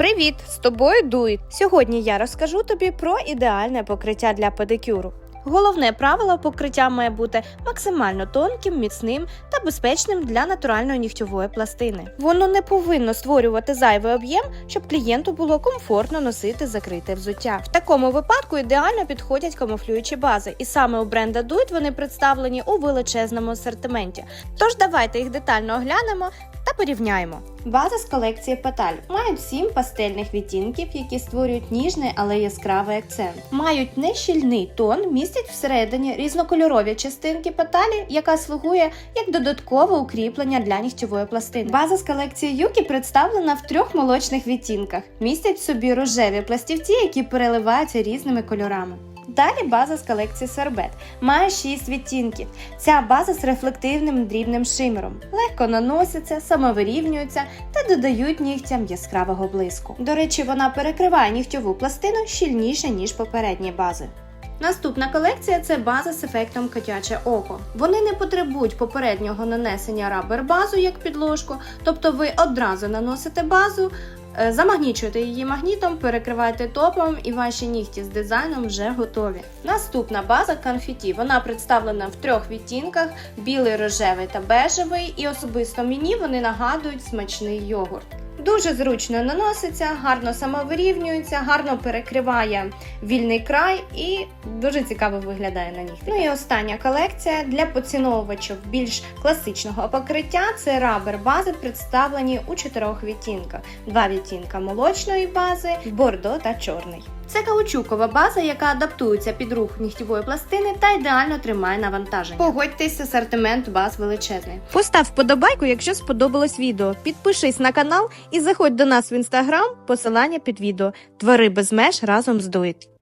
Привіт! З тобою Дуй. Сьогодні я розкажу тобі про ідеальне покриття для педикюру. Головне правило покриття має бути максимально тонким, міцним та безпечним для натуральної нігтьової пластини. Воно не повинно створювати зайвий об'єм, щоб клієнту було комфортно носити закрите взуття. В такому випадку ідеально підходять камуфлюючі бази, і саме у бренда Дуйт вони представлені у величезному асортименті. Тож давайте їх детально оглянемо та порівняємо. База з колекції Петаль мають сім пастельних відтінків, які створюють ніжний, але яскравий акцент. Мають нещільний тон, містять всередині різнокольорові частинки петалі, яка слугує як додаткове укріплення для нігтєвої пластини. База з колекції Юкі представлена в трьох молочних відтінках. Містять в собі рожеві пластівці, які переливаються різними кольорами. Далі база з колекції Сорбет має 6 відтінків. Ця база з рефлективним дрібним шимером. Легко наносяться, самовирівнюються та додають нігтям яскравого блиску. До речі, вона перекриває нігтьову пластину щільніше, ніж попередні бази. Наступна колекція це база з ефектом котяче око. Вони не потребують попереднього нанесення рабер базу як підложку, тобто ви одразу наносите базу, е, замагнічуєте її магнітом, перекривайте топом і ваші нігті з дизайном вже готові. Наступна база конфеті. Вона представлена в трьох відтінках: білий, рожевий та бежевий, і особисто мені вони нагадують смачний йогурт. Дуже зручно наноситься, гарно самовирівнюється, гарно перекриває вільний край і дуже цікаво виглядає на нігтиках. Ну і остання колекція для поціновувачів більш класичного покриття це рабер бази, представлені у чотирьох відтінках: два відтінка молочної бази, бордо та чорний. Це каучукова база, яка адаптується під рух нігтєвої пластини та ідеально тримає навантаження. Погодьтесь, асортимент баз величезний. Постав вподобайку, якщо сподобалось відео. Підпишись на канал і заходь до нас в інстаграм, посилання під відео. Твори без меж разом з Дует.